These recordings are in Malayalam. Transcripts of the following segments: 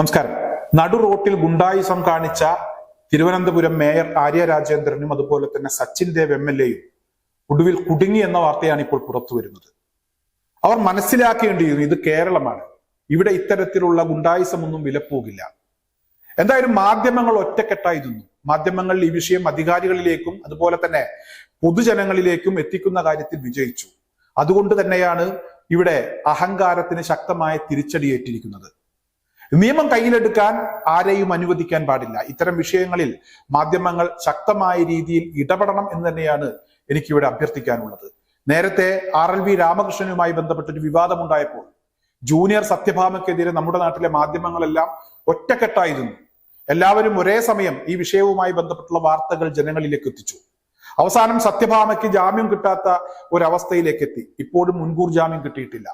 നമസ്കാരം. നടു റോട്ടിൽ ഗുണ്ടായുസം കാണിച്ച തിരുവനന്തപുരം മേയർ ആര്യ രാജേന്ദ്രനും അതുപോലെ തന്നെ സച്ചിൻ ദേവ് എം എൽ എയും ഒടുവിൽ കുടുങ്ങി എന്ന വാർത്തയാണ് ഇപ്പോൾ പുറത്തു വരുന്നത്. അവർ മനസ്സിലാക്കേണ്ടിയിരുന്നു ഇത് കേരളമാണ്. ഇവിടെ ഇത്തരത്തിലുള്ള ഗുണ്ടായുസം ഒന്നും വിലപ്പോകില്ല. എന്തായാലും മാധ്യമങ്ങൾ ഒറ്റക്കെട്ടായി നിന്നു മാധ്യമങ്ങൾ ഈ വിഷയം അധികാരികളിലേക്കും അതുപോലെ തന്നെ പൊതുജനങ്ങളിലേക്കും എത്തിക്കുന്ന കാര്യത്തിൽ വിജയിച്ചു. അതുകൊണ്ട് തന്നെയാണ് ഇവിടെ അഹങ്കാരത്തിന് ശക്തമായ തിരിച്ചടിയേറ്റിരിക്കുന്നത്. നിയമം കയ്യിലെടുക്കാൻ ആരെയും അനുവദിക്കാൻ പാടില്ല. ഇത്തരം വിഷയങ്ങളിൽ മാധ്യമങ്ങൾ ശക്തമായ രീതിയിൽ ഇടപെടണം എന്ന് തന്നെയാണ് എനിക്കിവിടെ അഭ്യർത്ഥിക്കാനുള്ളത്. നേരത്തെ ആർ എൽ വി രാമകൃഷ്ണനുമായി ബന്ധപ്പെട്ടൊരു വിവാദമുണ്ടായപ്പോൾ ജൂനിയർ സത്യഭാമയ്ക്കെതിരെ നമ്മുടെ നാട്ടിലെ മാധ്യമങ്ങളെല്ലാം ഒറ്റക്കെട്ടായിരുന്നു. എല്ലാവരും ഒരേ സമയം ഈ വിഷയവുമായി ബന്ധപ്പെട്ടുള്ള വാർത്തകൾ ജനങ്ങളിലേക്ക് എത്തിച്ചു. അവസാനം സത്യഭാമയ്ക്ക് ജാമ്യം കിട്ടാത്ത ഒരവസ്ഥയിലേക്ക് എത്തി ഇപ്പോഴും മുൻകൂർ ജാമ്യം കിട്ടിയിട്ടില്ല.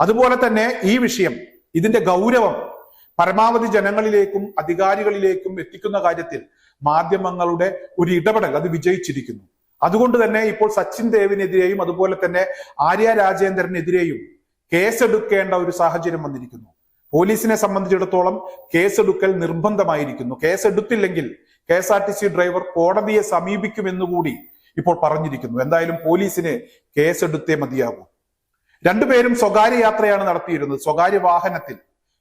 അതുപോലെ തന്നെ ഈ വിഷയം ഇതിന്റെ ഗൗരവം പരമാവധി ജനങ്ങളിലേക്കും അധികാരികളിലേക്കും എത്തിക്കുന്ന കാര്യത്തിൽ മാധ്യമങ്ങളുടെ ഒരു ഇടപെടൽ അത് വിജയിച്ചിരിക്കുന്നു. അതുകൊണ്ട് തന്നെ ഇപ്പോൾ സച്ചിൻ ദേവിനെതിരെയും അതുപോലെ തന്നെ ആര്യ രാജേന്ദ്രനെതിരെയും കേസെടുക്കേണ്ട ഒരു സാഹചര്യം വന്നിരിക്കുന്നു. പോലീസിനെ സംബന്ധിച്ചിടത്തോളം കേസെടുക്കൽ നിർബന്ധമായിരിക്കുന്നു. കേസെടുത്തില്ലെങ്കിൽ K S R T C driver കോടതിയെ സമീപിക്കുമെന്നുകൂടി ഇപ്പോൾ പറഞ്ഞിരിക്കുന്നു. എന്തായാലും പോലീസിന് കേസെടുത്തേ മതിയാകൂ. രണ്ടുപേരും സ്വകാര്യ യാത്രയാണ് നടത്തിയിരുന്നത്. സ്വകാര്യ വാഹനത്തിൽ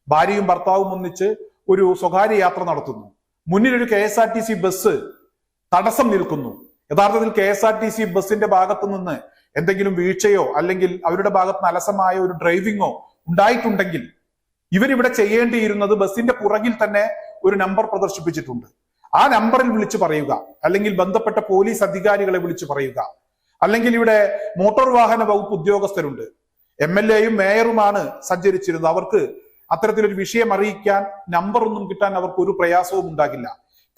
ഭാര്യയും ഭർത്താവും ഒന്നിച്ച് ഒരു സ്വകാര്യ യാത്ര നടത്തുന്നു. മുന്നിൽ ഒരു K S R T C bus തടസ്സം നിൽക്കുന്നു. യഥാർത്ഥത്തിൽ K S R T C ഭാഗത്ത് നിന്ന് എന്തെങ്കിലും വീഴ്ചയോ അല്ലെങ്കിൽ അവരുടെ ഭാഗത്ത് നിന്ന് അലസമായ ഒരു ഡ്രൈവിങ്ങോ ഉണ്ടായിട്ടുണ്ടെങ്കിൽ ഇവരിവിടെ ചെയ്യേണ്ടിയിരുന്നത് ബസ്സിന്റെ പുറകിൽ തന്നെ ഒരു നമ്പർ പ്രദർശിപ്പിച്ചിട്ടുണ്ട്. ആ നമ്പറിൽ വിളിച്ചു പറയുക. അല്ലെങ്കിൽ ബന്ധപ്പെട്ട പോലീസ് അധികാരികളെ വിളിച്ചു പറയുക. അല്ലെങ്കിൽ ഇവിടെ മോട്ടോർ വാഹന വകുപ്പ് ഉദ്യോഗസ്ഥരുണ്ട്. എം എൽ എയും മേയറുമാണ് സഞ്ചരിച്ചിരുന്നത്. അവർക്ക് അത്തരത്തിലൊരു വിഷയം അറിയിക്കാൻ നമ്പർ ഒന്നും കിട്ടാൻ അവർക്ക് ഒരു പ്രയാസവും ഉണ്ടാകില്ല.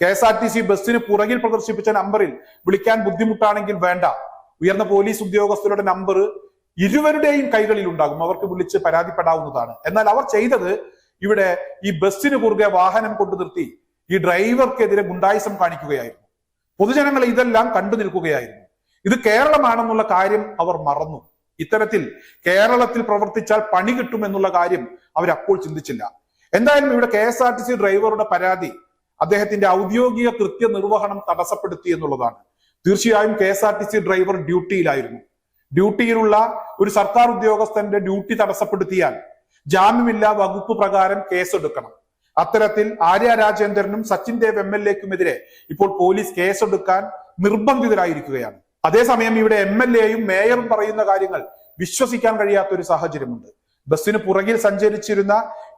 K S R T C ബസ്സിന് പുറകിൽ പ്രദർശിപ്പിച്ച നമ്പറിൽ വിളിക്കാൻ ബുദ്ധിമുട്ടാണെങ്കിൽ വേണ്ട. ഉയർന്ന പോലീസ് ഉദ്യോഗസ്ഥരുടെ നമ്പർ ഇരുവരുടെയും കൈകളിൽ ഉണ്ടാകും. അവർക്ക് വിളിച്ച് പരാതിപ്പെടാവുന്നതാണ്. എന്നാൽ അവർ ചെയ്തത് ഇവിടെ ഈ ബസ്സിന് കുറുകെ വാഹനം കൊണ്ടു നിർത്തി ഈ ഡ്രൈവർക്കെതിരെ ഗുണ്ടായിസം കാണിക്കുകയായിരുന്നു. പൊതുജനങ്ങളെ ഇതെല്ലാം കണ്ടു നിൽക്കുകയായിരുന്നു. ഇത് കേരളമാണെന്നുള്ള കാര്യം അവർ മറന്നു. ഇത്തരത്തിൽ കേരളത്തിൽ പ്രവർത്തിച്ചാൽ പണി കിട്ടും എന്നുള്ള കാര്യം അവർ അപ്പോൾ ചിന്തിച്ചില്ല. എന്തായാലും ഇവിടെ K S R T C ഡ്രൈവറുടെ പരാതി അദ്ദേഹത്തിന്റെ ഔദ്യോഗിക കൃത്യനിർവഹണം തടസ്സപ്പെടുത്തി എന്നുള്ളതാണ്. തീർച്ചയായും K S R T C driver ഡ്യൂട്ടിയിലായിരുന്നു. ഡ്യൂട്ടിയിലുള്ള ഒരു സർക്കാർ ഉദ്യോഗസ്ഥന്റെ ഡ്യൂട്ടി തടസ്സപ്പെടുത്തിയാൽ ജാമ്യമില്ലാ വകുപ്പ് പ്രകാരം കേസെടുക്കണം. അത്തരത്തിൽ ആര്യ രാജേന്ദ്രനും സച്ചിൻ ദേവ് എം എൽ എക്കുമെതിരെ ഇപ്പോൾ പോലീസ് കേസെടുക്കാൻ നിർബന്ധിതരായിരിക്കുകയാണ്. അതേസമയം ഇവിടെ എം എൽ എയും മേയറും പറയുന്ന കാര്യങ്ങൾ വിശ്വസിക്കാൻ കഴിയാത്ത ഒരു സാഹചര്യമുണ്ട്. ബസ്സിന് പുറകിൽ സഞ്ചരിച്ചിരുന്ന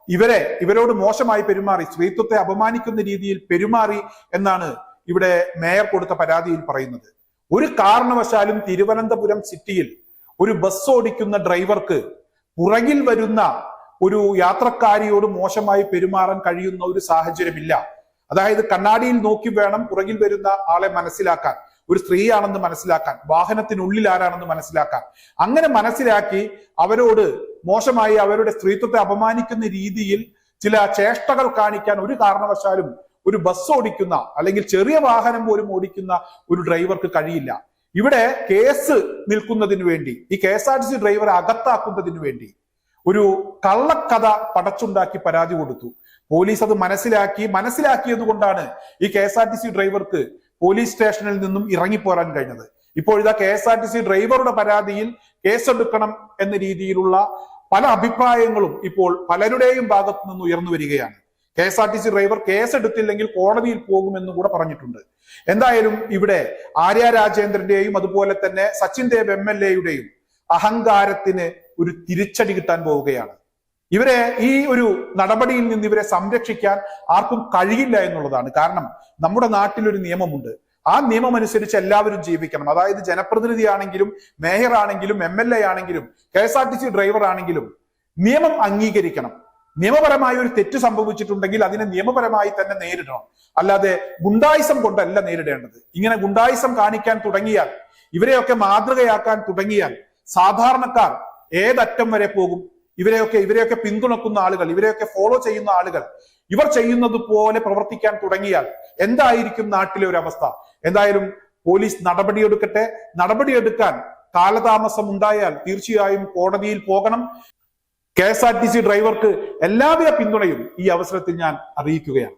ഇവരെ ഇവരോട് മോശമായി പെരുമാറി സ്ത്രീത്വത്തെ അപമാനിക്കുന്ന രീതിയിൽ പെരുമാറി എന്നാണ് ഇവിടെ മേയർ കൊടുത്ത പരാതിയിൽ പറയുന്നത്. ഒരു കാരണവശാലും തിരുവനന്തപുരം സിറ്റിയിൽ ഒരു ബസ് ഓടിക്കുന്ന ഡ്രൈവർക്ക് പുറകിൽ വരുന്ന ഒരു യാത്രക്കാരിയോട് മോശമായി പെരുമാറാൻ കഴിയുന്ന ഒരു സാഹചര്യമില്ല. അതായത് കണ്ണാടിയിൽ നോക്കി വേണം പുറകിൽ വരുന്ന ആളെ മനസ്സിലാക്കാൻ. ഒരു സ്ത്രീയാണെന്ന് മനസ്സിലാക്കാൻ വാഹനത്തിനുള്ളിൽ ആരാണെന്ന് മനസ്സിലാക്കാൻ. അങ്ങനെ മനസ്സിലാക്കി അവരോട് മോശമായി അവരുടെ സ്ത്രീത്വത്തെ അപമാനിക്കുന്ന രീതിയിൽ ചില ചേഷ്ടകൾ കാണിക്കാൻ ഒരു കാരണവശാലും ഒരു ബസ് ഓടിക്കുന്ന അല്ലെങ്കിൽ ചെറിയ വാഹനം പോലും ഓടിക്കുന്ന ഒരു ഡ്രൈവർക്ക് കഴിയില്ല. ഇവിടെ കേസ് നിൽക്കുന്നതിന് വേണ്ടി ഈ K S R T C ഡ്രൈവറെ അകത്താക്കുന്നതിന് വേണ്ടി ഒരു കള്ളക്കഥ പടച്ചുണ്ടാക്കി പരാതി കൊടുത്തു. പോലീസ് അത് മനസ്സിലാക്കി മനസ്സിലാക്കിയത് കൊണ്ടാണ് ഈ K S R T C ഡ്രൈവർക്ക് പോലീസ് സ്റ്റേഷനിൽ നിന്നും ഇറങ്ങിപ്പോരാൻ കഴിഞ്ഞത്. ഇപ്പോൾ ഇതാ K S R T C ഡ്രൈവറുടെ പരാതിയിൽ കേസെടുക്കണം എന്ന രീതിയിലുള്ള പല അഭിപ്രായങ്ങളും ഇപ്പോൾ പലരുടെയും ഭാഗത്തു നിന്ന് ഉയർന്നു വരികയാണ്. K S R T C driver കേസെടുത്തില്ലെങ്കിൽ കോടതിയിൽ പോകുമെന്നും കൂടെ പറഞ്ഞിട്ടുണ്ട്. എന്തായാലും ഇവിടെ ആര്യ രാജേന്ദ്രന്റെയും അതുപോലെ തന്നെ സച്ചിൻ ദേവ് എം എൽ എയുടെയും അഹങ്കാരത്തിന് ഒരു തിരിച്ചടി കിട്ടാൻ പോവുകയാണ്. ഇവരെ ഈ ഒരു നടപടിയിൽ നിന്ന് ഇവരെ സംരക്ഷിക്കാൻ ആർക്കും കഴിയില്ല എന്നുള്ളതാണ്. കാരണം നമ്മുടെ നാട്ടിൽ ഒരു നിയമമുണ്ട്. ആ നിയമം അനുസരിച്ച് എല്ലാവരും ജീവിക്കണം. അതായത് ജനപ്രതിനിധി ആണെങ്കിലും മേയർ ആണെങ്കിലും എം എൽ എ ആണെങ്കിലും K S R T C driver ആണെങ്കിലും നിയമം അംഗീകരിക്കണം. നിയമപരമായ ഒരു തെറ്റ് സംഭവിച്ചിട്ടുണ്ടെങ്കിൽ അതിനെ നിയമപരമായി തന്നെ നേരിടണം. അല്ലാതെ ഗുണ്ടായിസം കൊണ്ടല്ല നേരിടേണ്ടത്. ഇങ്ങനെ ഗുണ്ടായിസം കാണിക്കാൻ തുടങ്ങിയാൽ ഇവരെയൊക്കെ മാതൃകയാക്കാൻ തുടങ്ങിയാൽ സാധാരണക്കാർ ഏതറ്റം വരെ പോകും? ഇവരെയൊക്കെ ഇവരെയൊക്കെ പിന്തുണക്കുന്ന ആളുകൾ ഇവരെയൊക്കെ ഫോളോ ചെയ്യുന്ന ആളുകൾ ഇവർ ചെയ്യുന്നത് പോലെ പ്രവർത്തിക്കാൻ തുടങ്ങിയാൽ എന്തായിരിക്കും നാട്ടിലെ ഒരു അവസ്ഥ? എന്തായാലും പോലീസ് നടപടിയെടുക്കട്ടെ. നടപടിയെടുക്കാൻ കാലതാമസം ഉണ്ടായാൽ തീർച്ചയായും കോടതിയിൽ പോകണം. K S R T C ഡ്രൈവർക്ക് എല്ലാവിധ പിന്തുണയും ഈ അവസരത്തിൽ ഞാൻ അറിയിക്കുകയാണ്.